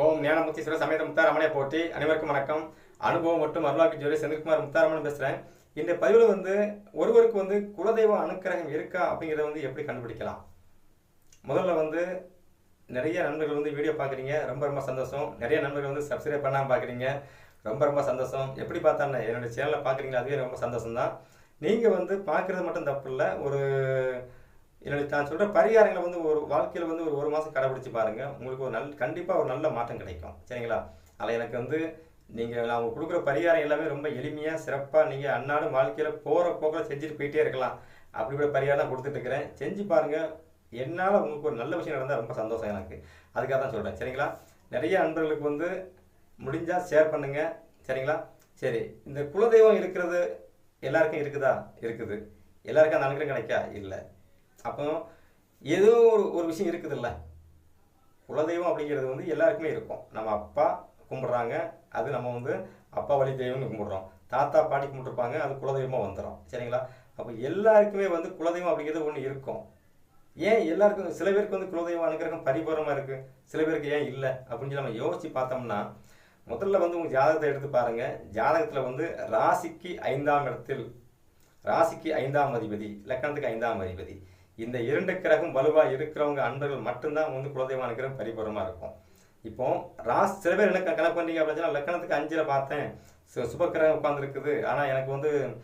ஓம் ஞானமுத்தீஸ்வர சமேத முத்தாரமனே போட்டி அனைவருக்கும் வணக்கம். அனுபவம் மற்றும் அருளாக்கி ஜோதி செந்தில்குமார் முத்தாரமன் பேசுகிறேன் இந்த பதிவில் வந்து ஒருவருக்கு வந்து குலதெய்வ அனுக்கிரகம் இருக்கா அப்படிங்கிறத வந்து எப்படி கண்டுபிடிக்கலாம்? முதல்ல வந்து நிறைய நண்பர்கள் வந்து வீடியோ பார்க்குறீங்க ரொம்ப ரொம்ப சந்தோஷம். நிறைய நண்பர்கள் வந்து சப்ஸ்கிரைப் பண்ணாமல் பார்க்குறீங்க ரொம்ப ரொம்ப சந்தோஷம். எப்படி பார்த்தானே என்னுடைய சேனலில் பார்க்குறீங்களா அதுவே ரொம்ப சந்தோஷம் தான் நீங்கள் வந்து பார்க்குறது மட்டும் தப்பு இல்லை ஒரு என்னுடைய நான் சொல்கிற பரிகாரங்களை வந்து ஒரு வாழ்க்கையில் வந்து ஒரு ஒரு மாதம் கடைபிடிச்சு பாருங்கள் உங்களுக்கு ஒரு நல் கண்டிப்பாக ஒரு நல்ல மாற்றம் கிடைக்கும். சரிங்களா? அதில் எனக்கு வந்து நீங்கள் நான் உங்களுக்கு கொடுக்குற பரிகாரம் எல்லாமே ரொம்ப எளிமையாக சிறப்பாக நீங்கள் அன்னாடும் வாழ்க்கையில் போகிற போக்கில் செஞ்சுட்டு போயிட்டே இருக்கலாம். அப்படிப்பட்ட பரிகாரம் தான் கொடுத்துட்ருக்கிறேன் செஞ்சு பாருங்கள் என்னால் உங்களுக்கு ஒரு நல்ல விஷயம் நடந்தால் ரொம்ப சந்தோஷம் எனக்கு. அதுக்காக தான் சொல்கிறேன் சரிங்களா? நிறைய நண்பர்களுக்கு வந்து முடிஞ்சால் ஷேர் பண்ணுங்கள் சரிங்களா? சரி. இந்த குலதெய்வம் இருக்கிறது எல்லாருக்கும் இருக்குதா? இருக்குது. எல்லாருக்கும் அந்த அனுகிரகம் கிடைக்கா? இல்லை. அப்போ ஏதோ ஒரு ஒரு விஷயம் இருக்குதுல்ல. குலதெய்வம் அப்படிங்கிறது வந்து எல்லாருக்குமே இருக்கும். நம்ம அப்பா கும்பிட்றாங்க அது நம்ம வந்து அப்பா வழி தெய்வம்னு கும்பிட்றோம். தாத்தா பாட்டி கும்பிட்டுருப்பாங்க அது குலதெய்வமாக வந்துடும் சரிங்களா? அப்போ எல்லாருக்குமே வந்து குலதெய்வம் அப்படிங்கிறது ஒன்று இருக்கும். ஏன் எல்லாருக்கும் சில பேருக்கு வந்து குலதெய்வம் அனுகிரகம் பரிபூரமாக இருக்குது சில பேருக்கு ஏன் இல்லை? அப்படின்னு சொல்லி நம்ம யோசித்து பார்த்தோம்னா முதல்ல வந்து உங்கள் ஜாதகத்தை எடுத்து பாருங்கள் ஜாதகத்தில் வந்து ராசிக்கு ஐந்தாம் இடத்தில் ராசிக்கு ஐந்தாம் அதிபதி லக்கணத்துக்கு ஐந்தாம் அதிபதி. இந்த இரண்டு கிரகம் வலுவாக இருக்கிறவங்க அன்பர்கள் மட்டும்தான் வந்து குலதெய்வான கிரகம் பரிபூரமாக இருக்கும். இப்போ ராசி சில பேர் என்ன கணக்கு பண்ணீங்க அப்படின்னா லக்கணத்துக்கு அஞ்சில் பார்த்தேன். சு- சுபக்கிரகம் உட்காந்துருக்குது ஆனால் எனக்கு வந்து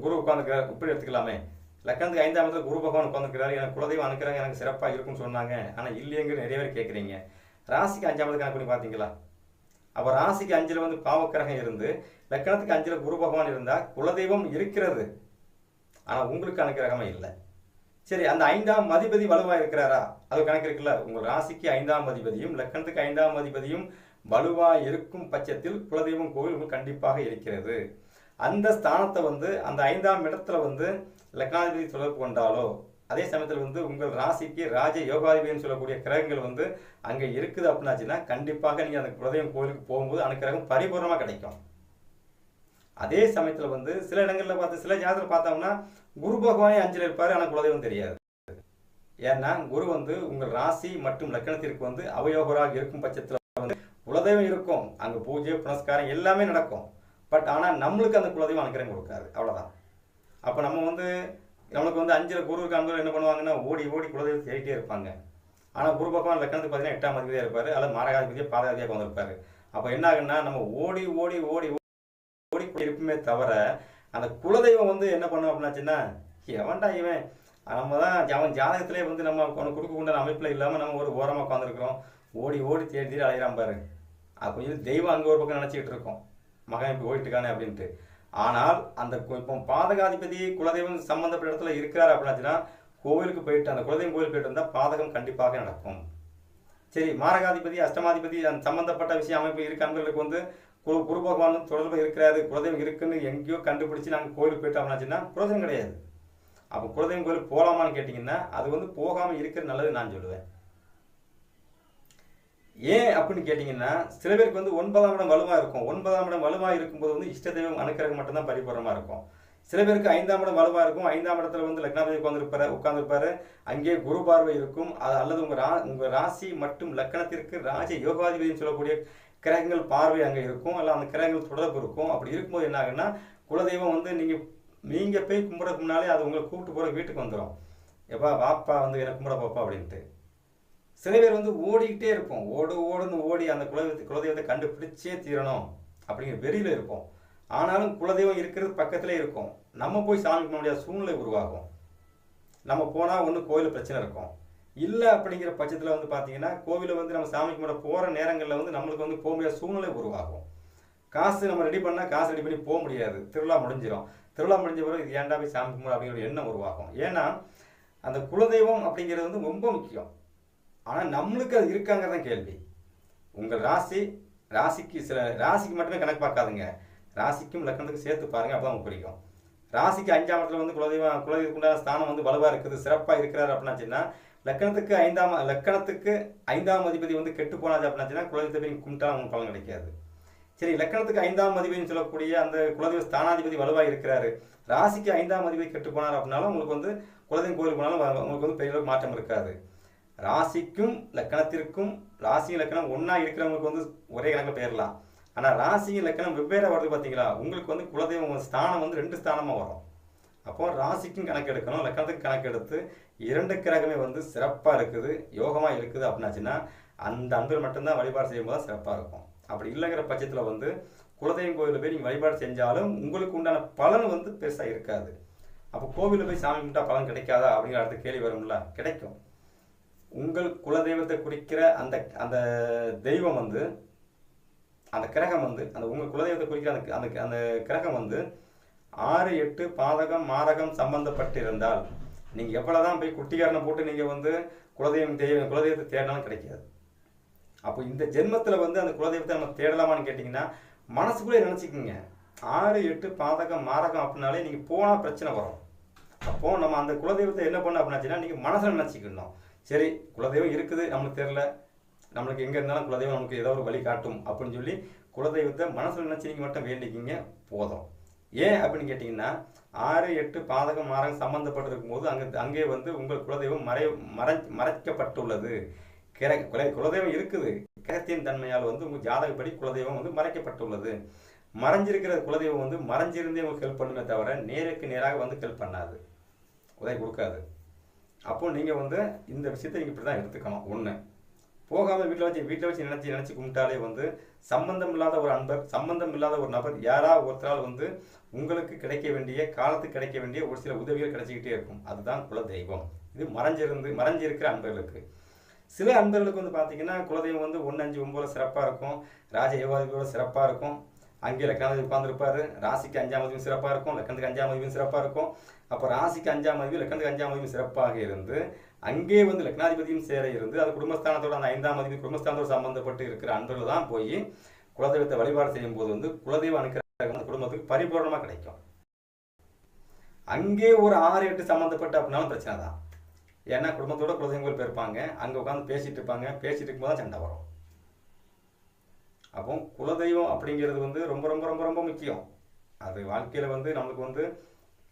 குரு உட்காந்துருக்கிறார் இப்படி எடுத்துக்கலாமே. லக்கணத்துக்கு ஐந்தாம் இடத்துல குரு பகவான் உட்காந்துருக்கிறாரு எனக்கு குலதெய்வம் அனுக்கிறாங்க எனக்கு சிறப்பாக இருக்கும்னு சொன்னாங்க. ஆனால் இல்லையங்கிற நிறைய பேர் கேட்குறீங்க ராசிக்கு அஞ்சாம் இடத்துக்கு கணக்கு பண்ணி பார்த்தீங்களா? அப்போ ராசிக்கு அஞ்சில் வந்து பாவக்கிரகம் இருந்து லக்கணத்துக்கு அஞ்சில் குரு பகவான் இருந்தால் குலதெய்வம் இருக்கிறது. ஆனால் உங்களுக்கு அனுக்கிரகமே இல்லை. சரி அந்த ஐந்தாம் அதிபதி வலுவாக இருக்கிறாரா? அது கணக்கு இருக்குல்ல. உங்கள் ராசிக்கு ஐந்தாம் அதிபதியும் லக்கணத்துக்கு ஐந்தாம் அதிபதியும் வலுவாக இருக்கும் பட்சத்தில் குலதெய்வம் கோவில் உங்களுக்கு கண்டிப்பாக இருக்கிறது. அந்த ஸ்தானத்தை வந்து அந்த ஐந்தாம் இடத்துல வந்து லக்னாதிபதி தொடர்பு கொண்டாலோ அதே சமயத்தில் வந்து உங்கள் ராசிக்கு ராஜ யோகாதிபதினு சொல்லக்கூடிய கிரகங்கள் வந்து அங்கே இருக்குது அப்படின்னாச்சுன்னா கண்டிப்பாக நீங்கள் அந்த குலதெய்வம் கோவிலுக்கு போகும்போது அனுக்கிரகம் பரிபூர்ணமாக கிடைக்கும். அதே சமயத்தில் வந்து சில இடங்களில் பார்த்து சில ஜாதகத்தில் பார்த்தோம்னா குரு பகவானே அஞ்சில் இருப்பார் ஆனால் குலதெய்வம் தெரியாது. ஏன்னா குரு வந்து உங்கள் ராசி மற்றும் லக்கணத்திற்கு வந்து அவயோகராக இருக்கும் பட்சத்தில் வந்து குலதெய்வம் இருக்கும். அங்கே பூஜை புனஸ்காரம் எல்லாமே நடக்கும். பட் ஆனால் நம்மளுக்கு அந்த குலதெய்வம் அனுக்கிறம் கொடுக்காது. அவ்வளோதான் அப்போ நம்ம வந்து நம்மளுக்கு வந்து அஞ்சில் குரு காண்பர் என்ன பண்ணுவாங்கன்னா ஓடி ஓடி குலதெய்வம் தேடிட்டே இருப்பாங்க. ஆனால் குரு பகவான் லக்கணத்துக்கு பார்த்தீங்கன்னா எட்டாம் அதிபதியாக இருப்பார். அல்லது மாரகாதிபதியாக பாதகாதியாக வந்திருப்பார் அப்போ என்ன ஆகுன்னா நம்ம ஓடி ஓடி ஓடி ஓடி இருப்புமே தவிர அந்த குலதெய்வம் வந்து என்ன பண்ணும் அப்படின்னாச்சுன்னா எவன்டா இவன்? நம்ம தான் அவன் ஜாதகத்திலே வந்து நம்ம அவனுக்கு கொடுக்க அமைப்பில் இல்லாமல் நம்ம ஒரு ஓரமாக உட்காந்துருக்குறோம் ஓடி ஓடி தேடி தேடி அலையிறான் பாரு. அப்போ இது தெய்வம் அங்கே ஒரு பக்கம் நினச்சிக்கிட்டு இருக்கோம். மகன் இப்படி ஓடிட்டு இருக்கானே அப்படின்ட்டு. ஆனால் அந்த இப்போ பாதகாதிபதி குலதெய்வம் சம்மந்தப்பட்ட இடத்துல இருக்கிறார் அப்படின்னாச்சுன்னா கோவிலுக்கு போயிட்டு அந்த குலதெய்வம் கோவில் போயிட்டு வந்தால் பாதகம் கண்டிப்பாக நடக்கும். சரி மாரகாதிபதி அஷ்டமாதிபதி அந்த சம்மந்தப்பட்ட விஷயம் அமைப்பு இருக்க வந்து குரு குரு பகவான் தொடர்பு இருக்கிறாரு குலதெய்வம் இருக்குன்னு எங்கேயோ கண்டுபிடிச்சு நாங்கள் கோயிலுக்கு போயிட்டோம்னாச்சுன்னா குலதெய்வம் கிடையாது. அப்போ குலதெய்வம் கோயில் போகலாமான்னு கேட்டிங்கன்னா அது வந்து போகாமல் இருக்கிறது நல்லது நான் சொல்லுவேன். ஏன் அப்படின்னு கேட்டிங்கன்னா சில பேருக்கு வந்து ஒன்பதாம் இடம் வலுவாக இருக்கும். ஒன்பதாம் இடம் வலுவாக இருக்கும்போது வந்து இஷ்ட தெய்வம் அனுக்கிரகம் மட்டும்தான் பரிபூர்ணமாக இருக்கும். சில பேருக்கு ஐந்தாம் இடம் வலுவாக இருக்கும். ஐந்தாம் இடத்துல வந்து லக்னாதிபதி உட்காந்துருப்பாரு உட்காந்துருப்பாரு அங்கே குரு பார்வை இருக்கும். அது அல்லது உங்கள் ரா உங்கள் ராசி மற்றும் லக்கணத்திற்கு ராஜ யோகாதிபதினு சொல்லக்கூடிய கிரகங்கள் பார்வை அங்கே இருக்கும். அல்ல அந்த கிரகங்கள் தொடர்பு இருக்கும். அப்படி இருக்கும்போது என்ன ஆகுன்னா குலதெய்வம் வந்து நீங்கள் நீங்கள் போய் கும்பிட்றதுக்கு முன்னாலே அது உங்களை கூப்பிட்டு போகிற வீட்டுக்கு வந்துடும் எப்பா வாப்பா வந்து எனக்கு கும்பிட போப்பா அப்படின்ட்டு. சில பேர் வந்து ஓடிக்கிட்டே இருப்போம். ஓடு ஓடுன்னு ஓடி அந்த குலதெய்வத்தை குலதெய்வத்தை கண்டுபிடிச்சே தீரணும் அப்படிங்கிற வெறியில் இருப்போம். ஆனாலும் குலதெய்வம் இருக்கிறது பக்கத்திலே இருக்கும். நம்ம போய் சாமி கும்பிட முடியாத சூழ்நிலை உருவாகும். நம்ம போனால் ஒன்று கோயில் பிரச்சனை இருக்கும். இல்லை அப்படிங்கிற பட்சத்தில் வந்து பார்த்தீங்கன்னா கோவிலில் வந்து நம்ம சாமி கும்பிட போகிற நேரங்களில் வந்து நம்மளுக்கு வந்து போக முடியாத சூழ்நிலை உருவாகும். காசு நம்ம ரெடி பண்ணால் காசு ரெடி பண்ணி போக முடியாது. திருவிழா முடிஞ்சிடும் திருவிழா முடிஞ்ச பிறகு இது ஏன்டா போய் சாமி கும்பிட அப்படிங்கிற எண்ணம் உருவாகும். ஏன்னா அந்த குலதெய்வம் அப்படிங்கிறது வந்து ரொம்ப முக்கியம். ஆனால் நம்மளுக்கு அது இருக்காங்கிறதான் கேள்வி. உங்கள் ராசி ராசிக்கு சில ராசிக்கு மட்டுமே கணக்கு பார்க்காதுங்க. ராசிக்கும் லக்கணத்துக்கும் சேர்த்து பாருங்க அப்போ தான் பிடிக்கும் ராசிக்கு அஞ்சாம் இடத்துல வந்து குலதெய்வம் குலதெய்வத்துக்கு உண்டான ஸ்தானம் வந்து வலுவாக இருக்குது சிறப்பாக இருக்கிறார் அப்படின்னாச்சுன்னா லக்கணத்துக்கு ஐந்தாம் லக்கணத்துக்கு ஐந்தாம் அதிபதி வந்து கெட்டு போனாது அப்படின்னாச்சுன்னா குலதெய்வத்தை கும்பிட்டா உங்களுக்கு பலன் கிடைக்காது. சரி லக்கணத்துக்கு ஐந்தாம் அதிபதினு சொல்லக்கூடிய அந்த குலதெய்வ ஸ்தானாதிபதி வலுவாக இருக்கிறாரு. ராசிக்கு ஐந்தாம் அதிபதி கெட்டு போனார் அப்படின்னாலும் உங்களுக்கு வந்து குலதெய்வம் கோயில் போனாலும் உங்களுக்கு வந்து பெரிய அளவுக்கு மாற்றம் இருக்காது. ராசிக்கும் லக்கணத்திற்கும் ராசி லக்கணம் ஒன்றா இருக்கிறவங்களுக்கு வந்து ஒரே கணக்கில் பெயரலாம். ஆனால் ராசி லக்கணம் வெவ்வேறு வருது பார்த்தீங்களா உங்களுக்கு வந்து குலதெய்வம் ஸ்தானம் வந்து ரெண்டு ஸ்தானமாக வரும். அப்போ ராசிக்கும் கணக்கு எடுக்கணும் லக்கணத்துக்கு கணக்கு எடுத்து இரண்டு கிரகமே வந்து சிறப்பாக இருக்குது யோகமாக இருக்குது அப்படின்னாச்சுன்னா அந்த அன்பர் மட்டும்தான் வழிபாடு செய்யும்போது தான் சிறப்பாக இருக்கும். அப்படி இல்லைங்கிற பட்சத்தில் வந்து குலதெய்வம் கோயிலில் போய் நீங்கள் வழிபாடு செஞ்சாலும் உங்களுக்கு உண்டான பலன் வந்து பெருசாக இருக்காது. அப்போ கோவிலில் போய் சாமி கும்பிட்டா பலன் கிடைக்காதா? அப்படிங்கிற அடுத்த கேள்வி வரும்ல. கிடைக்கும். உங்கள் குலதெய்வத்தை குறிக்கிற அந்த அந்த தெய்வம் வந்து அந்த கிரகம் வந்து அந்த உங்கள் குலதெய்வத்தை குறிக்கிற அந்த அந்த அந்த கிரகம் வந்து ஆறு எட்டு பாதகம் மாரகம் சம்பந்தப்பட்டிருந்தால் நீங்கள் எவ்வளோ தான் போய் குட்டிக்காரனை போட்டு நீங்கள் வந்து குலதெய்வம் தெய்வம் குலதெய்வத்தை தேடினாலும் கிடைக்காது. அப்போ இந்த ஜென்மத்தில் வந்து அந்த குலதெய்வத்தை நம்ம தேடலாமான்னு கேட்டிங்கன்னா மனசுக்குள்ளே நினச்சிக்கோங்க. ஆறு எட்டு பாதகம் மாரகம் அப்படின்னாலே நீங்கள் போனால் பிரச்சனை வரும். அப்போ நம்ம அந்த குலதெய்வத்தை என்ன பண்ணோம் அப்படின்னாச்சுன்னா நீங்கள் மனசில் நினச்சிக்கணும். சரி குலதெய்வம் இருக்குது நம்மளுக்கு தெரில நம்மளுக்கு எங்கே இருந்தாலும் குலதெய்வம் நமக்கு ஏதோ ஒரு வழி காட்டும் அப்படின்னு சொல்லி குலதெய்வத்தை மனசில் நினச்சி நீங்கள் மட்டும் வேண்டிக்கிங்க போதும். ஏன் அப்படின்னு கேட்டிங்கன்னா ஆறு எட்டு பாதகம் மாரகம் சம்மந்தப்பட்டிருக்கும் போது அங்கே அங்கே வந்து உங்கள் குலதெய்வம் மறை மறை மறைக்கப்பட்டுள்ளது. கிர குல குலதெய்வம் இருக்குது. கிரகத்தின் தன்மையால் வந்து உங்கள் ஜாதகப்படி குலதெய்வம் வந்து மறைக்கப்பட்டுள்ளது. மறைஞ்சிருக்கிற குலதெய்வம் வந்து மறைஞ்சிருந்தே உங்களுக்கு ஹெல்ப் பண்ணுமே தவிர நேருக்கு நேராக வந்து ஹெல்ப் பண்ணாது. உதவி கொடுக்காது. அப்போ நீங்கள் வந்து இந்த விஷயத்தை நீங்கள் இப்படி தான் எடுத்துக்கணும். ஒன்று போகாமல் வீட்டில் வச்சு வீட்டில் வச்சு நினச்சி நினச்சி கும்பிட்டாலே வந்து சம்பந்தம் இல்லாத ஒரு அன்பர் சம்பந்தம் இல்லாத ஒரு நபர் யாரா ஒருத்தரால் வந்து உங்களுக்கு கிடைக்க வேண்டிய காலத்துக்கு கிடைக்க வேண்டிய ஒரு சில உதவிகள் கிடைச்சிக்கிட்டே இருக்கும். அதுதான் குல தெய்வம் இது மறைஞ்சிருந்து மறைஞ்சிருக்கிற அன்பர்களுக்கு. சில அன்பர்களுக்கு வந்து பார்த்தீங்கன்னா குலதெய்வம் வந்து ஒன்று அஞ்சு ஒம்பதில் சிறப்பாக இருக்கும். ராஜ யோகாதிபதியோட சிறப்பாக இருக்கும். அங்கே லக்னாதிபதி உட்காந்துருப்பாரு ராசிக்கு அஞ்சாம் அதிபதி சிறப்பாக இருக்கும். லக்கணத்துக்கு அஞ்சாம் அதிபதி சிறப்பாக இருக்கும். அப்போ ராசிக்கு அஞ்சாம் அதிபதி லக்கணத்துக்கு அஞ்சாம் அதிபதி சிறப்பாக இருந்து அங்கே வந்து லக்னாதிபதியும் சேர இருந்து அது குடும்பஸ்தானத்தோட அந்த ஐந்தாம் அதிபதி குடும்பஸ்தானத்தோட சம்பந்தப்பட்டு இருக்கிற அன்பர்கள் தான் போய் குலதெய்வத்தை வழிபாடு செய்யும் போது வந்து குலதெய்வம் அனுக்கிற அந்த குடும்பத்துக்கு பரிபூர்ணமாக கிடைக்கும். அங்கே ஒரு ஆறு எட்டு சம்மந்தப்பட்ட அப்படின்னாலும் பிரச்சனை தான். ஏன்னா குடும்பத்தோட குலதெய்வங்கள் போயிருப்பாங்க. அங்கே உட்காந்து பேசிட்டு இருப்பாங்க. பேசிட்டு இருக்கும்போது தான் சண்டை வரும். அப்போ குலதெய்வம் அப்படிங்கிறது வந்து ரொம்ப ரொம்ப ரொம்ப ரொம்ப முக்கியம். அது வாழ்க்கையில் வந்து நம்மளுக்கு வந்து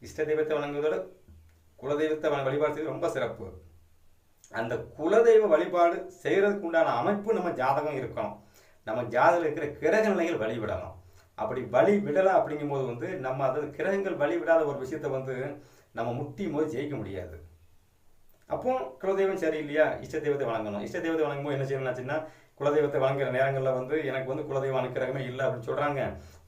இஷ்ட தெய்வத்தை வணங்குவதோட குலதெய்வத்தை வழிபாடு செய்வது ரொம்ப சிறப்பு. அந்த குலதெய்வ வழிபாடு செய்கிறதுக்கு உண்டான அமைப்பு நம்ம ஜாதகம் இருக்கணும். நம்ம ஜாதகம் இருக்கிற கிரக நிலைகள் வழிவிடணும். அப்படி வழி விடலை அப்படிங்கும்போது வந்து நம்ம அதாவது கிரகங்கள் வழி விடாத ஒரு விஷயத்தை வந்து நம்ம முட்டியும் போது ஜெயிக்க முடியாது. அப்போ குலதெய்வம் சரி இல்லையா இஷ்ட தெய்வத்தை வணங்கணும். இஷ்ட தெய்வத்தை வழங்கும்போது என்ன செய்யணும்னாச்சுன்னா குலதெய்வத்தை வணங்குற நேரங்களில் வந்து எனக்கு வந்து குலதெய்வம் அனுக்கிறகமே இல்லை அப்படின்னு சொல்கிறாங்க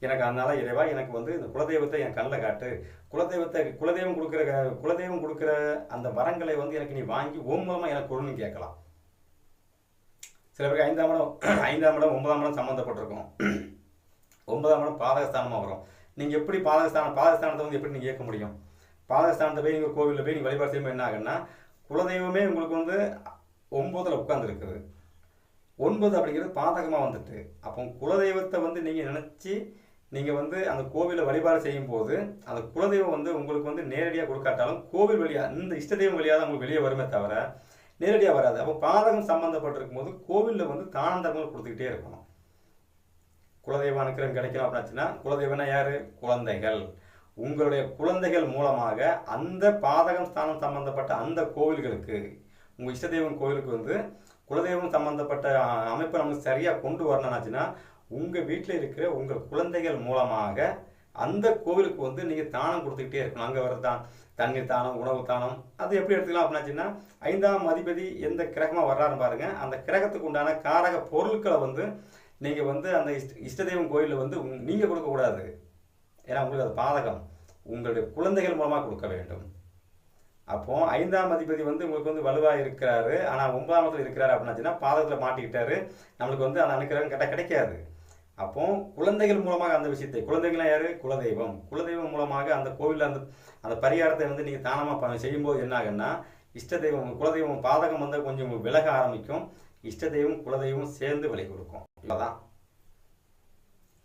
எனக்கு அதனால இறைவா எனக்கு வந்து இந்த குலதெய்வத்தை என் கண்ணில் காட்டு. குலதெய்வத்தை குலதெய்வம் கொடுக்குற குலதெய்வம் கொடுக்குற அந்த வரங்களை வந்து எனக்கு நீ வாங்கி ஓம் மூலமாக எனக்கு கொடுன்னு கேட்கலாம். சில பேருக்கு ஐந்தாம் இடம் ஐந்தாம் இடம் ஒன்பதாம் இடம் சம்மந்தப்பட்டிருக்கும் ஒன்பதாம் இடம் பாதகஸ்தானமாக வரும். நீங்கள் எப்படி பாதகஸ்தானம் பாதகஸ்தானத்தை வந்து எப்படி நீங்கள் இயக்க முடியும்? பாதகஸ்தானத்தை போய் நீங்கள் கோவிலில் போய் நீங்கள் வழிபாடு செய்யும்போது என்ன ஆகுன்னா குலதெய்வமே உங்களுக்கு வந்து ஒம்போதில் உட்காந்துருக்குது ஒன்பது அப்படிங்கிறது பாதகமாக வந்துட்டு அப்போ குலதெய்வத்தை வந்து நீங்கள் நினச்சி நீங்கள் வந்து அந்த கோவிலை வழிபாடு செய்யும் போது அந்த குலதெய்வம் வந்து உங்களுக்கு வந்து நேரடியாக கொடுக்காட்டாலும் கோவில் வழியாக இந்த இஷ்ட தெய்வம் வழியாக தான் உங்களுக்கு வெளியே வருமே தவிர நேரடியாக வராது. அப்போ பாதகம் சம்மந்தப்பட்டிருக்கும் போது கோவிலில் வந்து தானம் கொடுத்துக்கிட்டே இருக்கணும். குலதெய்வ அனுக்கிரகம் கிடைக்கணும் அப்படின்னாச்சுன்னா குலதெய்வம்னா யார்? குழந்தைகள். உங்களுடைய குழந்தைகள் மூலமாக அந்த பாதகம் ஸ்தானம் சம்பந்தப்பட்ட அந்த கோவில்களுக்கு உங்கள் இஷ்ட தெய்வம் கோவிலுக்கு வந்து குலதெய்வம் சம்பந்தப்பட்ட அமைப்பை நம்ம சரியாக கொண்டு வரணும்னாச்சுன்னா உங்கள் வீட்டில் இருக்கிற உங்கள் குழந்தைகள் மூலமாக அந்த கோவிலுக்கு வந்து நீங்கள் தானம் கொடுத்துக்கிட்டே இருக்கணும். அங்கே வர தான். தண்ணீர் தானம் உணவு தானம். அது எப்படி எடுத்துக்கலாம் அப்படின்னாச்சுன்னா ஐந்தாம் அதிபதி எந்த கிரகமாக வர்றாருன்னு பாருங்கள் அந்த கிரகத்துக்கு உண்டான காரக பொருட்களை வந்து நீங்கள் வந்து அந்த இஷ்ட இஷ்ட தெய்வம் கோயிலில் வந்து நீங்கள் கொடுக்கக்கூடாது. ஏன்னா உங்களுக்கு அது பாதகம். உங்களுடைய குழந்தைகள் மூலமாக கொடுக்க வேண்டும். அப்போ ஐந்தாம் அதிபதி வந்து உங்களுக்கு வந்து வலுவாக இருக்கிறாரு. ஆனால் ஒன்பதாம் இடத்துல இருக்கிறாரு அப்படின்னாச்சுன்னா பாதகத்தில் மாட்டிக்கிட்டாரு. நம்மளுக்கு வந்து அந்த அனுக்கிறவங்க கரெக்டாக கிடைக்காது. அப்போ குழந்தைகள் மூலமாக அந்த விஷயத்தை குழந்தைகள்லாம் யாரு? குலதெய்வம். குலதெய்வம் மூலமாக அந்த கோவிலில் அந்த அந்த பரிகாரத்தை வந்து நீங்கள் தானமாக செய்யும்போது என்ன ஆகுன்னா இஷ்ட தெய்வம் குலதெய்வம் பாதகம் வந்து கொஞ்சம் விலக ஆரம்பிக்கும். இஷ்ட தெய்வம் குலதெய்வம் சேர்ந்து வழி கொடுக்கும். இவ்வளோதான்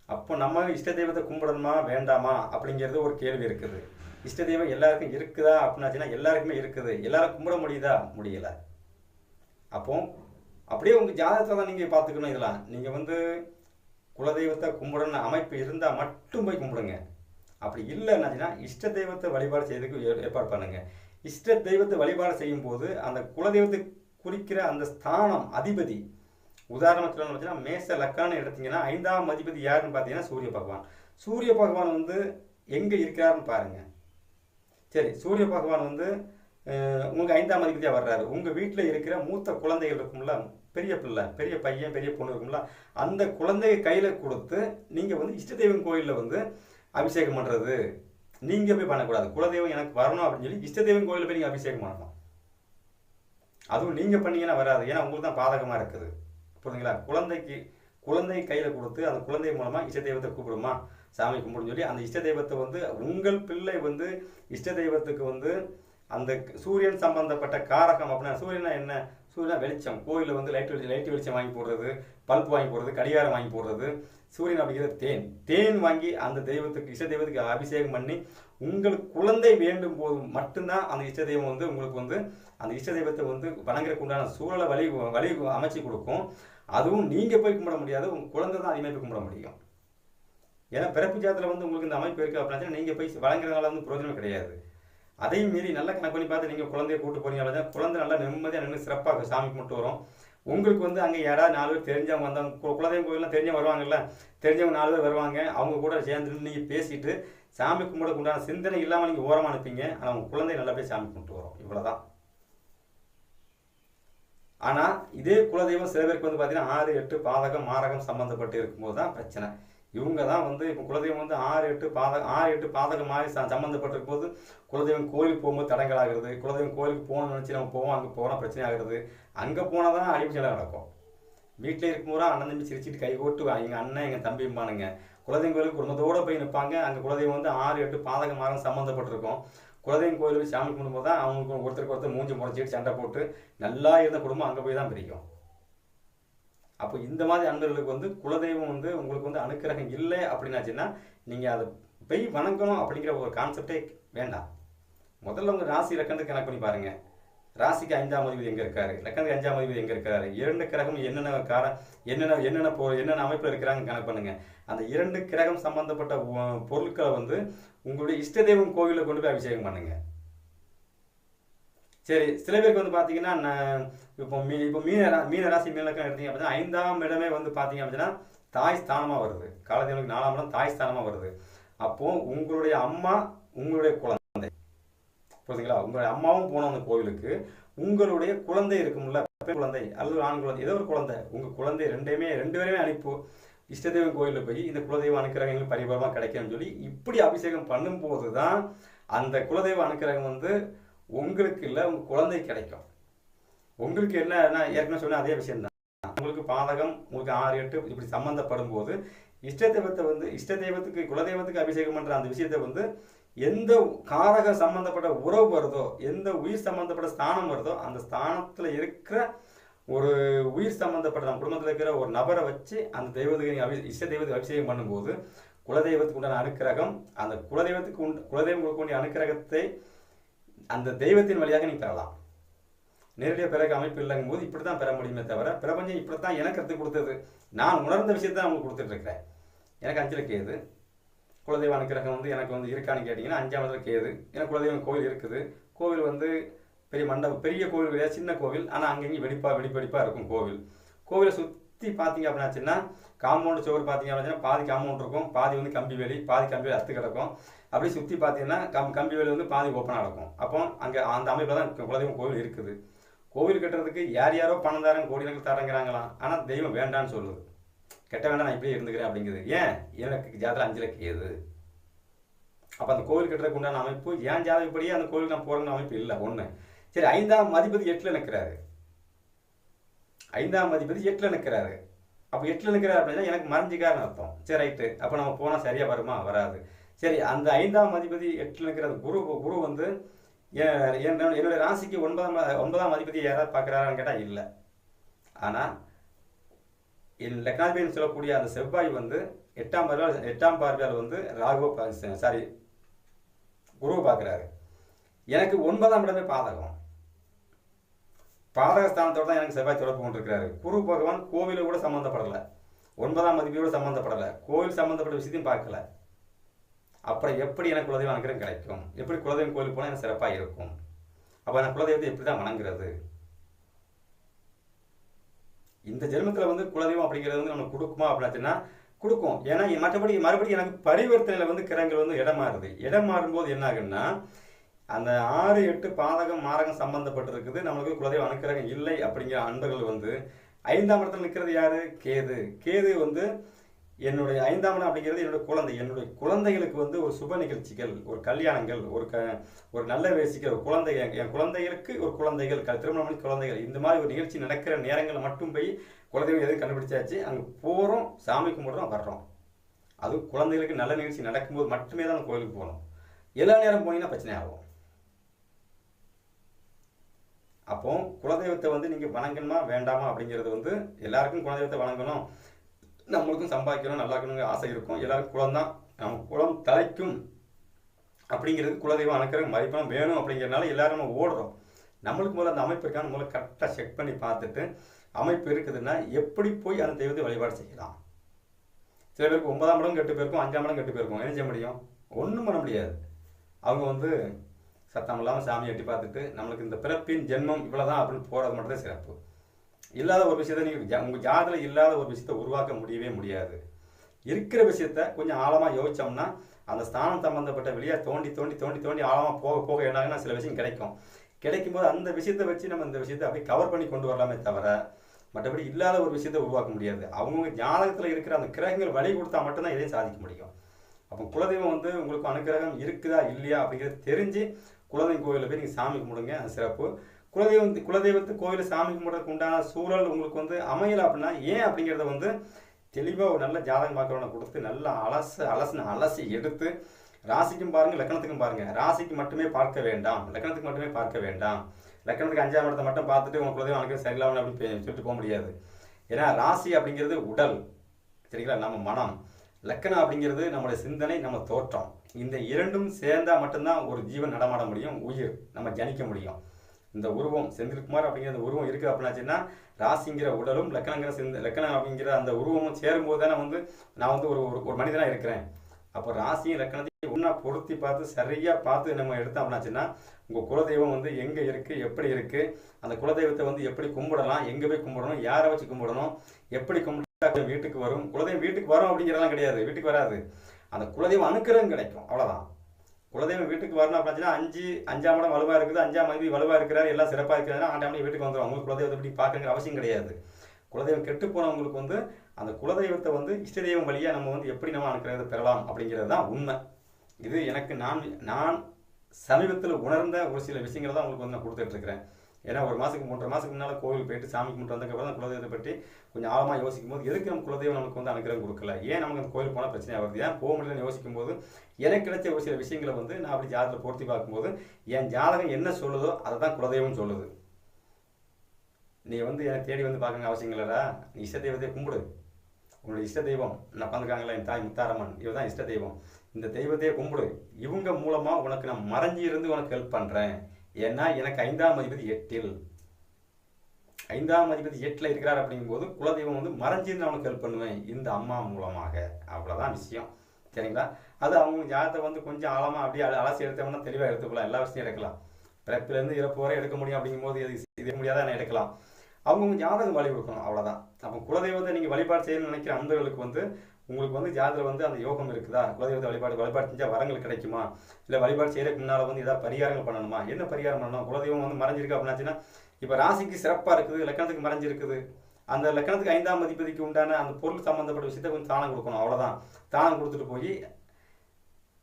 அப்போ நம்ம இஷ்ட தெய்வத்தை கும்பிடணுமா வேண்டாமா அப்படிங்கிறது ஒரு கேள்வி இருக்குது. இஷ்ட தெய்வம் எல்லாருக்கும் இருக்குதா அப்படின்னாச்சுன்னா எல்லாருக்குமே இருக்குது. எல்லாரும் கும்பிட முடியுதா? முடியல. அப்போ அப்படியே உங்கள் ஜாதகத்தை தான் நீங்கள் பார்த்துக்கணும் இதெல்லாம். நீங்கள் வந்து குலதெய்வத்தை கும்பிடணும் அமைப்பு இருந்தால் மட்டும் போய் கும்பிடுங்க. அப்படி இல்லைன்னாச்சுன்னா இஷ்ட தெய்வத்தை வழிபாடு செய்யறதுக்கு ஏ- ஏற்பாடு பண்ணுங்க. இஷ்ட தெய்வத்தை வழிபாடு செய்யும் போது அந்த குலதெய்வத்தை குறிக்கிற அந்த ஸ்தானம் அதிபதி உதாரணமாக மேச லக்கான்னு எடுத்தீங்கன்னா ஐந்தாம் அதிபதி யாருன்னு பார்த்தீங்கன்னா சூரிய பகவான். சூரிய பகவான் வந்து எங்கே இருக்கிறாருன்னு பாருங்கள் சரி சூரிய பகவான் வந்து உங்கள் ஐந்தாம் அதிபதியாக வர்றாரு. உங்கள் வீட்டில் இருக்கிற மூத்த குழந்தைகள் இருக்கும்ல பெரிய பிள்ளை பெரிய பையன் பெரிய பொண்ணு இருக்கும்ல அந்த குழந்தைய கையில் கொடுத்து நீங்கள் வந்து இஷ்ட தெய்வம் கோயிலில் வந்து அபிஷேகம் பண்ணுறது நீங்கள் போய் பண்ணக்கூடாது. குலதெய்வம் எனக்கு வரணும் அப்படின்னு சொல்லி இஷ்ட தெய்வம் கோயிலில் போய் நீங்கள் அபிஷேகம் பண்ணணும். அதுவும் நீங்கள் பண்ணீங்கன்னா வராது. ஏன்னா உங்களுக்கு தான் பாதகமாக இருக்குது. புரியுதுங்களா குழந்தைக்கு குழந்தை கையில் கொடுத்து அந்த குழந்தை மூலமாக இஷ்ட தெய்வத்தை கூப்பிடுமா? சாமி கும்பிடுன்னு சொல்லி அந்த இஷ்ட தெய்வத்தை வந்து உங்கள் பிள்ளை வந்து இஷ்ட தெய்வத்துக்கு வந்து அந்த சூரியன் சம்பந்தப்பட்ட காரகம் அப்படின்னா சூரியனா என்ன? சூரியனா வெளிச்சம். கோயிலில் வந்து லைட் வெளிச்சம் லைட் வெளிச்சம் வாங்கி போடுறது பல்ப் வாங்கி போடுறது கடிகாரம் வாங்கி போடுறது. சூரியன் அப்படிங்கிறது தேன். தேன் வாங்கி அந்த தெய்வத்துக்கு இஷ்ட தெய்வத்துக்கு அபிஷேகம் பண்ணி உங்களுக்கு குழந்தை வேண்டும் போது மட்டும்தான் அந்த இஷ்ட தெய்வம் வந்து உங்களுக்கு வந்து அந்த இஷ்ட தெய்வத்தை வந்து வணங்குறதுக்கு உண்டான சூழலை வழி வழி அமைச்சு கொடுக்கும். அதுவும் நீங்கள் போய் கும்பிட முடியாது உங்கள் குழந்தை தான் அதிகமாக போய் கும்பிட முடியும். ஏன்னா பிறப்பு ஜாதத்தில் வந்து உங்களுக்கு இந்த அமைப்பு இருக்குது அப்படின்னா நீங்கள் போய் வழங்குறதுனால வந்து பிரோஜனம் கிடையாது. அதையும் மீறி நல்ல கணக்கு பண்ணி பார்த்து நீங்கள் குழந்தைய கூட்டு போனீங்க அப்படின்னா குழந்தை நல்லா நிம்மதியாக நின்று சிறப்பாக சாமி கும்பிட்டு வரும். உங்களுக்கு வந்து அங்கே யாராவது நாலு பேர் தெரிஞ்சவங்க வந்தாங்க கு- குலதெய்வம் கோயிலாம் தெரிஞ்சவங்க வருவாங்கல்ல தெரிஞ்சவங்க நாலு பேர் வருவாங்க அவங்க கூட சேர்ந்து நீங்கள் பேசிட்டு சாமி கும்பிடக்கு உண்டான சிந்தனை இல்லாமல் நீங்கள் ஓரமாக அனுப்பிங்க ஆனால் உங்கள் குழந்தை நல்லபடியாக சாமி கும்பிட்டு வரும். இவ்வளோதான் ஆனால் இதே குலதெய்வம் சில பேருக்கு வந்து பார்த்தீங்கன்னா ஆறு எட்டு பாதகம் மாரகம் சம்மந்தப்பட்டு இருக்கும்போது தான் பிரச்சனை. இவங்க தான் வந்து இப்போ குலதெய்வம் வந்து ஆறு எட்டு பாதகம் ஆறு எட்டு பாதகம் மாதிரி ச- சம்மந்தப்பட்டிருக்கும் போது குலதெய்வம் கோயிலுக்கு போகும்போது தடங்கள் குலதெய்வம் கோயிலுக்கு போகணும்னு நினச்சி நம்ம போவோம் அங்கே போனால் பிரச்சனை ஆகிறது. அங்கே போனால் தான் அடிமைச்சலாக நடக்கும். வீட்டில் இருக்கும்போது அண்ணன் தம்பி சிரிச்சிட்டு கை போட்டு எங்கள் அண்ணன் எங்கள் தம்பிம்பானுங்க குலதெய்வம் கோயிலுக்கு குடும்பத்தோடு போய் நிற்பாங்க அங்கே குலதெய்வம் வந்து ஆறு எட்டு பாதகம் மாதம் சம்மந்தப்பட்டிருக்கும் குலதெய்வம் கோயிலுக்கு சாமி கும்பிடும்போது தான் அவங்களுக்கு ஒருத்தருக்கு ஒருத்தர் மூஞ்சி முறைச்சிட்டு சண்டை போட்டு நல்லா இருந்த குடும்பம் அங்கே போய் தான் பிரிக்கும். அப்போ இந்த மாதிரி அன்பர்களுக்கு வந்து குலதெய்வம் வந்து உங்களுக்கு வந்து அனுக்கிரகம் இல்லை அப்படின்னாச்சுன்னா நீங்கள் அதை போய் வணங்கணும் அப்படிங்கிற ஒரு கான்செப்டே வேண்டாம். முதல்ல உங்கள் ராசி இலக்கணத்தை கணக்கு பண்ணி பாருங்கள் ராசிக்கு ஐந்தாம் அதிபதி எங்கே இருக்காரு? லக்கணத்துக்கு அஞ்சாம் அதிபதி எங்கே இருக்காரு? இரண்டு கிரகம் என்னென்ன கார என்னென்ன என்னென்ன பொருள் என்னென்ன அமைப்பில் இருக்கிறாங்க கணக்கு பண்ணுங்க. அந்த இரண்டு கிரகம் சம்பந்தப்பட்ட பொருட்களை வந்து உங்களுடைய இஷ்ட தெய்வம் கோவிலில் கொண்டு போய் அபிஷேகம் பண்ணுங்க. சரி சில பேருக்கு வந்து பார்த்தீங்கன்னா நான் இப்போ மீ இப்போ மீன ரா- மீன ராசி மீனக்கம் எடுத்தீங்க அப்படின்னா ஐந்தாம் இடமே வந்து பார்த்தீங்க அப்படின்னா தாய் ஸ்தானமாக வருது. காலதேவனுக்கு நாலாம் இடம் தாய் ஸ்தானமாக வருது. அப்போது உங்களுடைய அம்மா உங்களுடைய குழந்தை. புரியுதுங்களா உங்களுடைய அம்மாவும் போனோம் அந்த கோவிலுக்கு. உங்களுடைய குழந்தை இருக்கும்ல பெண் குழந்தை அல்லது ஆண் குழந்தை ஏதோ ஒரு குழந்தை. உங்கள் குழந்தை ரெண்டையுமே ரெண்டு பேருமே அனுப்பி இஷ்டதெய்வம் கோயிலில் போய் இந்த குலதெய்வ அனுக்கிரகம் எங்களுக்கு பரிபூரமாக கிடைக்கும்னு சொல்லி இப்படி அபிஷேகம் பண்ணும்போது தான் அந்த குலதெய்வ அனுக்கிரகம் வந்து உங்களுக்கு இல்லை உங்கள் குழந்தை கிடைக்கும். உங்களுக்கு என்ன நான் ஏற்கனவே சொன்ன அதே விஷயம் தான் உங்களுக்கு பாதகம் உங்களுக்கு ஆறு எட்டு இப்படி சம்மந்தப்படும் போது இஷ்ட தெய்வத்தை வந்து இஷ்ட தெய்வத்துக்கு குலதெய்வத்துக்கு அபிஷேகம் பண்ணுற அந்த விஷயத்தை வந்து எந்த காரக சம்பந்தப்பட்ட உறவு வருதோ எந்த உயிர் சம்பந்தப்பட்ட ஸ்தானம் வருதோ அந்த ஸ்தானத்தில் இருக்கிற ஒரு உயிர் சம்பந்தப்பட்ட நம்ம குடும்பத்தில் இருக்கிற ஒரு நபரை வச்சு அந்த தெய்வத்துக்கு நீங்கள் அபி இஷ்ட தெய்வத்துக்கு அபிஷேகம் பண்ணும்போது குலதெய்வத்துக்கு உண்டான அனுக்கிரகம் அந்த குலதெய்வத்துக்கு உண்டு குலதெய்வம் கொடுக்கக்கூடிய அனுக்கிரகத்தை அந்த தெய்வத்தின் வழியாக நீங்கள் பெறலாம். நேரடியாக பிறகு அமைப்பு இல்லைங்கும் போது இப்படி தான் பெற முடியுமே தவிர பிரபஞ்சம் இப்படி தான் எனக்கு கற்றுக் கொடுத்தது. நான் உணர்ந்த விஷயத்தை அவங்களுக்கு உங்களுக்கு எனக்கு அஞ்சில் கேது. குலதெய்வ அனுக்கிரகம் வந்து எனக்கு வந்து இருக்கான்னு கேட்டிங்கன்னா அஞ்சாவது கேது. எனக்கு குலதெய்வம் கோவில் இருக்குது. கோவில் வந்து பெரிய மண்டபம் பெரிய கோவில் கிடையாது சின்ன கோவில். ஆனால் அங்கங்கே வெடிப்பாக வெடிப்பு வெடிப்பாக இருக்கும் கோவில். கோவிலை சுற்றி பார்த்தீங்க அப்படின்னாச்சுன்னா காம்பவுண்டு சுவர் பார்த்தீங்க அப்படின்னா பாதி காம்பவுண்ட் இருக்கும். பாதி வந்து கம்பி வேலி பாதி கம்பி வேலி அத்து கிடக்கும். அப்படியே சுற்றி பார்த்தீங்கன்னா கம் கம்பி வேலி வந்து பாதி ஓப்பனாக இருக்கும் அப்போ அங்கே அந்த அமைப்பில் தான் குலதெய்வம் கோவில் இருக்குது. கோவில் கட்டுறதுக்கு யார் யாரோ பணம் தரேன் கோடிகளுக்கு தரங்கிறாங்களாம். ஆனால் தெய்வம் வேண்டான்னு சொல்லுது. கெட்ட வேண்டாம் நான் இப்படியே இருந்துக்கிறேன் அப்படிங்கிறது ஏன்? எனக்கு ஜாதகம் அஞ்சில் கேது அப்போ அந்த கோவில் கட்டுறதுக்கு உண்டான அமைப்பு ஏன் ஜாதகப்படியே அந்த கோவிலுக்கு நான் போகிறேன்னு அமைப்பு இல்லை ஒன்று சரி ஐந்தாம் அதிபதி எட்டில் நிற்கிறாரு ஐந்தாம் அதிபதி எட்டில் நிற்கிறாரு அப்போ எட்டில் நிற்கிறாரு அப்படின்னா எனக்கு மறைஞ்சிக்காரன்னு அர்த்தம். சரி ரைட்டு அப்போ நம்ம போனால் சரியாக வருமா? வராது. சரி அந்த ஐந்தாம் அதிபதி எட்டில் நிற்கிற குரு குரு வந்து என்னுடைய ராசிக்கு ஒன்பதாம் ஒன்பதாம் அதிபதி யாராவது பார்க்குறாரான்னு கேட்டால் இல்லை. ஆனால் லக்னாதிபதினு சொல்லக்கூடிய அந்த செவ்வாய் வந்து எட்டாம் பார்வையால் எட்டாம் பார்வையால் வந்து ராகுவ சாரி குருவை பார்க்குறாரு. எனக்கு ஒன்பதாம் இடமே பாதகம். பாதகஸ்தானத்தோட தான் எனக்கு செவ்வாய் தொடர்பு கொண்டிருக்கிறாரு. குரு பகவான் கோவில கூட சம்மந்தப்படலை ஒன்பதாம் மதிப்பையோடு சம்மந்தப்படலை கோவில் சம்மந்தப்பட்ட விஷயத்தையும் பார்க்கல. அப்புறம் எப்படி எனக்கு குலதெய்வம் அனுகிரகம் கிடைக்கும்? எப்படி குலதெய்வம் கோவில் போனால் எனக்கு சிறப்பாக இருக்கும்? அப்போ நான் குலதெய்வத்தை எப்படி தான் வணங்குறது? இந்த ஜென்மத்தில் வந்து குலதெய்வம் அப்படிங்கிறது வந்து நம்ம கொடுக்குமா அப்படின்னாச்சுன்னா கொடுக்கும். ஏன்னா மற்றபடி மறுபடியும் எனக்கு பரிவர்த்தனையில் வந்து கிரகங்கள் வந்து இடம் மாறுது. இடம் மாறும்போது என்ன ஆகுன்னா அந்த ஆறு எட்டு பாதகம் மாரகம் சம்பந்தப்பட்டிருக்குது. நம்மளுக்கு குலதெய்வம் அனுக்கிரகம் இல்லை அப்படிங்கிற அன்பர்கள் வந்து ஐந்தாம் இடத்துல நிற்கிறது யாரு? கேது. கேது வந்து என்னுடைய ஐந்தாமணம் அப்படிங்கிறது என்னுடைய குழந்தை. என்னுடைய குழந்தைகளுக்கு வந்து ஒரு சுப நிகழ்ச்சிகள் ஒரு கல்யாணங்கள் ஒரு க ஒரு நல்ல வேசிக்கிற ஒரு குழந்தை என் குழந்தைகளுக்கு ஒரு குழந்தைகள் க- திருமணம் குழந்தைகள். இந்த மாதிரி ஒரு நிகழ்ச்சி நடக்கிற நேரங்களில் மட்டும் போய் குலதெய்வம் எதுவும் கண்டுபிடிச்சாச்சு அங்கே போகிறோம் சாமி கும்பிட்றோம் வர்றோம். அதுவும் குழந்தைகளுக்கு நல்ல நிகழ்ச்சி நடக்கும்போது மட்டுமே தான் அந்த கோயிலுக்கு போகணும். எல்லா நேரம் போனீங்கன்னா பிரச்சனை ஆகும். அப்போ குலதெய்வத்தை வந்து நீங்கள் வணங்கணுமா வேண்டாமா அப்படிங்கிறது வந்து எல்லாருக்கும் குலதெய்வத்தை வணங்கணும். நம்மளுக்கும் சம்பாதிக்கணும் நல்லா இருக்கணுங்கிற ஆசை இருக்கும். எல்லாருக்கும் குளம் தான். நம்ம குளம் தலைக்கும் அப்படிங்கிறது குலதெய்வம் அணுக்கிற மதிப்பெல்லாம் வேணும் அப்படிங்கிறனால எல்லாரும் நம்ம ஓடுறோம். நம்மளுக்கு முதல்ல அந்த அமைப்பு இருக்கான்னு முதல்ல கரெக்டாக செக் பண்ணி பார்த்துட்டு அமைப்பு இருக்குதுன்னா எப்படி போய் அந்த தெய்வத்தை வழிபாடு செய்யலாம்? சில பேருக்கு ஒன்பதாம் இடம் கெட்டு போயிருக்கும் அஞ்சாம் இடம் கெட்டு போயிருக்கும். என்ன செய்ய முடியும்? ஒன்றும் பண்ண முடியாது. அவங்க வந்து சத்தம் இல்லாமல் சாமியை எட்டி பார்த்துட்டு நம்மளுக்கு இந்த பிறப்பின் ஜென்மம் இவ்வளோதான் அப்படின்னு போகிறது மட்டும்தான் சிறப்பு. இல்லாத ஒரு விஷயத்தை நீங்கள் உங்கள் ஜாதத்தில் இல்லாத ஒரு விஷயத்தை உருவாக்க முடியவே முடியாது. இருக்கிற விஷயத்த கொஞ்சம் ஆழமாக யோசித்தோம்னா அந்த ஸ்தானம் சம்மந்தப்பட்ட வெளியே தோண்டி தோண்டி தோண்டி தோண்டி ஆழமாக போக போக என்னாகனா சில விஷயம் கிடைக்கும். கிடைக்கும்போது அந்த விஷயத்தை வச்சு நம்ம இந்த விஷயத்தை அப்படியே கவர் பண்ணி கொண்டு வரலாமே தவிர மற்றபடி இல்லாத ஒரு விஷயத்தை உருவாக்க முடியாது. அவங்கவுங்க ஜாதகத்தில் இருக்கிற அந்த கிரகங்கள் வழி கொடுத்தா மட்டும்தான் எதையும் சாதிக்க முடியும். அப்போ குலதெய்வம் வந்து உங்களுக்கு அனுக்கிரகம் இருக்குதா இல்லையா அப்படிங்கிறது தெரிஞ்சு குலதெய்வம் கோயிலில் போய் நீங்கள் சாமி கும்பிடுங்க. சிறப்பு. குலதெய்வம் குலதெய்வத்து கோயிலில் சாமி கும்பிட்றதுக்கு உண்டான சூழல் உங்களுக்கு வந்து அமையலை அப்படின்னா ஏன் அப்படிங்கிறத வந்து தெளிவாக ஒரு நல்ல ஜாதகம் பார்க்குறவனை கொடுத்து நல்லா அலச அலசின அலசி எடுத்து ராசிக்கும் பாருங்கள் லக்கணத்துக்கும் பாருங்கள் ராசிக்கு மட்டுமே பார்க்க வேண்டாம். லக்கணத்துக்கு மட்டுமே பார்க்க வேண்டாம். லக்கணத்துக்கு அஞ்சாம் இடத்தை மட்டும் பார்த்துட்டு உங்கள் குலதெய்வம் அனுக்கிற சரியில்லாமல் அப்படின்னு சொல்லிட்டு போக முடியாது. ஏன்னா ராசி அப்படிங்கிறது உடல். சரிங்களா? நம்ம மனம். லக்கணம் அப்படிங்கிறது நம்மளுடைய சிந்தனை நம்ம தோற்றம். இந்த இரண்டும் சேர்ந்தால் மட்டும்தான் ஒரு ஜீவன் நடமாட முடியும் உயிர். நம்ம ஜனிக்க முடியும். இந்த உருவம் செந்தில்குமார் அப்படிங்கிற அந்த உருவம் இருக்குது அப்படின்னாச்சுன்னா ராசிங்கிற உடலும் லக்கணங்கிற செந்த லக்கணம் அப்படிங்கிற அந்த உருவமும் சேரும்போது தானே வந்து நான் வந்து ஒரு ஒரு- ஒரு மனிதனாக இருக்கிறேன். அப்போ ராசியும் லக்கணத்தையும் ஒன்றா பொருத்தி பார்த்து சரியாக பார்த்து நம்ம எடுத்தோம் அப்படின்னாச்சுன்னா உங்கள் குலதெய்வம் வந்து எங்கே இருக்குது எப்படி இருக்குது அந்த குலதெய்வத்தை வந்து எப்படி கும்பிடலாம் எங்கே போய் கும்பிடணும் யாரை வச்சு கும்பிடணும் எப்படி கும்பிட்டா வீட்டுக்கு வரும் குலதெய்வம் வீட்டுக்கு வரும் அப்படிங்கிறதெல்லாம் கிடையாது வீட்டுக்கு வராது. அந்த குலதெய்வம் அனுக்கிறம் கிடைக்கும் அவ்வளோதான் குலதெய்வம் வீட்டுக்கு வரணும் அப்படின்னா அஞ்சு அஞ்சாம் இடம் வலுவாக இருக்குது அஞ்சாம் மதிவி வலுவாக இருக்கிறார் எல்லாம் சிறப்பாக இருக்கிறாரு ஆண்டாமணி வீட்டுக்கு வந்துடும் அவங்களுக்கு குலதெய்வத்தை பற்றி பார்க்கணுங்கிற அவசியம் கிடையாது. குலதெய்வம் கெட்டு போனவங்களுக்கு வந்து அந்த குலதெய்வத்தை வந்து இஷ்ட தெய்வம் வழியாக நம்ம வந்து எப்படி நம்ம அனுக்கிறத பெறலாம் அப்படிங்கிறது தான் உண்மை. இது எனக்கு நான் நான் சமீபத்தில் உணர்ந்த ஒரு சில விஷயங்களை தான் உங்களுக்கு வந்து நான் கொடுத்துட்ருக்கிறேன் ஏன்னா ஒரு மாதத்துக்கு மூன்றரை மாதத்துக்கு முன்னால் கோவில் போயிட்டு சாமி கும்பிட்டு வந்ததுக்கப்புறம் தான் குலதெய்வத்தை பற்றி கொஞ்சம் ஆழமாக யோசிக்கும் போது எதுக்கு நம்ம குலதெய்வம் நமக்கு வந்து அனுகிரகம் கொடுக்கல? ஏன் நமக்கு அந்த கோயில் போனால் பிரச்சனை வருது ஏன் போக முடியலன்னு யோசிக்கும் போது எனக்கு கிடைச்ச ஒரு சில விஷயங்களை வந்து நான் அப்படி ஜாதகத்தில் பொருத்தி பார்க்கும்போது என் ஜாதகம் என்ன சொல்லுதோ அதை தான் குலதெய்வம் சொல்லுது. நீ வந்து என்னை தேடி வந்து பார்க்கணும் அவசியம் இல்லைடா. நீ இஷ்ட தெய்வத்தை கும்பிடு. உன்னோட இஷ்ட தெய்வம் நான் உட்காந்துருக்காங்களா என் தாய் முத்தாரம்மன் இவர் தான் இஷ்ட தெய்வம். இந்த தெய்வத்தையே கும்பிடு. இவங்க மூலமாக உனக்கு நான் மறைஞ்சி இருந்து உனக்கு ஹெல்ப் பண்ணுறேன் ஏன்னா எனக்கு ஐந்தாம் அதிபதி எட்டில். ஐந்தாம் அதிபதி எட்டில் இருக்கிறார் அப்படிங்கும்போது குலதெய்வம் வந்து மறைஞ்சிருந்து அவனுக்கு ஹெல்ப் பண்ணுவேன். இந்த அம்மா மூலமாக. அவ்வளோதான் விஷயம். சரிங்களா? அது அவங்க ஜாதகத்தை வந்து கொஞ்சம் ஆழமாக அப்படியே அலசி எடுத்தோம்னா தெளிவாக எடுத்துக்கலாம். எல்லா விஷயம் எடுக்கலாம். பிறப்பிலேருந்து இறப்பு வரை எடுக்க முடியும் அப்படிங்கும்போது இது இது முடியாதான் நான் எடுக்கலாம். அவங்க ஜாதகம் வழி கொடுக்கணும். அவ்வளோதான் அப்போ குலதெய்வத்தை நீங்கள் வழிபாடு செய்யணும்னு நினைக்கிற அன்பர்களுக்கு வந்து உங்களுக்கு வந்து ஜாதகத்தில் வந்து அந்த யோகம் இருக்குதா? குலதெய்வத்தை வழிபாடு வழிபாடு செஞ்சால் வரங்கள் கிடைக்குமா? இல்லை வழிபாடு செய்கிறதுக்கு முன்னால் வந்து ஏதாவது பரிகாரங்கள் பண்ணணுமா? என்ன பரிகாரம் பண்ணணும்? குலதெய்வம் வந்து மறைஞ்சிருக்கு அப்படின்னாச்சுன்னா இப்போ ராசிக்கு சிறப்பாக இருக்குது லக்கணத்துக்கு மறைஞ்சிருக்குது. அந்த லக்கணத்துக்கு ஐந்தாம் அதிபதிக்கு உண்டான அந்த பொருள் சம்மந்தப்பட்ட விஷயத்தை கொஞ்சம் தானம் கொடுக்கணும். அவ்வளோதான் தானம் கொடுத்துட்டு போய்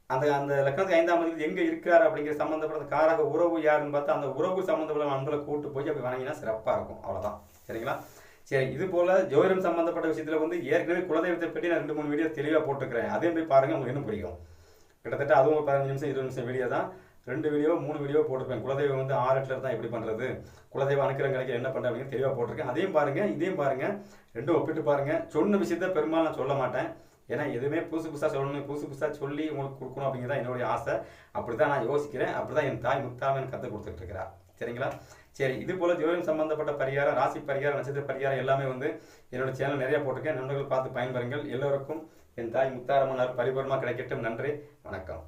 அந்த அந்த லக்கணத்துக்கு ஐந்தாம் அதிபதி எங்கே இருக்கார் அப்படிங்கிற சம்மந்தப்பட்ட அந்த காரக உறவு யாருன்னு பார்த்தா அந்த உறவு சம்மந்தப்பட்ட நண்பர்களை கூட்டு போய் அப்படி வணங்கினா சிறப்பாக இருக்கும். அவ்வளோதான் சரிங்களா? சரி இது போல ஜோதிடம் சம்மந்தப்பட்ட விஷயத்தில் வந்து ஏற்கனவே குலதெய்வத்தை பற்றி நான் ரெண்டு மூணு வீடியோ தெளிவாக போட்டுக்கிறேன் அதையும் போய் பாருங்க உங்களுக்கு இன்னும் பிடிக்கும் கிட்டத்தட்ட அதுவும் ஒரு பதினஞ்சு நிமிஷம் இருபது நிமிஷம் வீடியோ தான். ரெண்டு வீடியோ மூணு வீடியோ போட்டிருப்பேன். குலதெய்வம் வந்து ஆறு எட்டில் தான் எப்படி பண்ணுறது குலதெய்வம் அனுக்கிறம் கிடைக்க என்ன பண்ணுறது அப்படின்னு தெளிவாக போட்டிருக்கேன். அதையும் பாருங்கள் இதையும் பாருங்கள் ரெண்டும் ஒப்பிட்டு பாருங்கள் சொன்ன விஷயத்த பெரும்பாலும் நான் சொல்ல மாட்டேன். ஏன்னா எதுவுமே புதுசு புதுசாக சொல்லணும் புதுசு புதுசாக சொல்லி உங்களுக்கு கொடுக்கணும் அப்படிங்கிறதா என்னுடைய ஆசை. அப்படி தான் நான் யோசிக்கிறேன். அப்படி தான் என் தாய் முத்தாமன் எனக்கு கற்றுக் கொடுத்துட்டு இருக்கிறா. சரிங்களா? சரி இது போல ஜோதிடம் சம்பந்தப்பட்ட பரிகாரம் ராசி பரிகாரம் நட்சத்திர பரிகாரம் எல்லாமே வந்து என்னோட சேனல் நிறைய போட்டிருக்கேன். நண்பர்கள் பார்த்து பயன்பெறுங்கள். எல்லோருக்கும் என் தாய் முத்தாரம்மனார் பரிபூர்ணமாக கிடைக்கட்டும். நன்றி. வணக்கம்.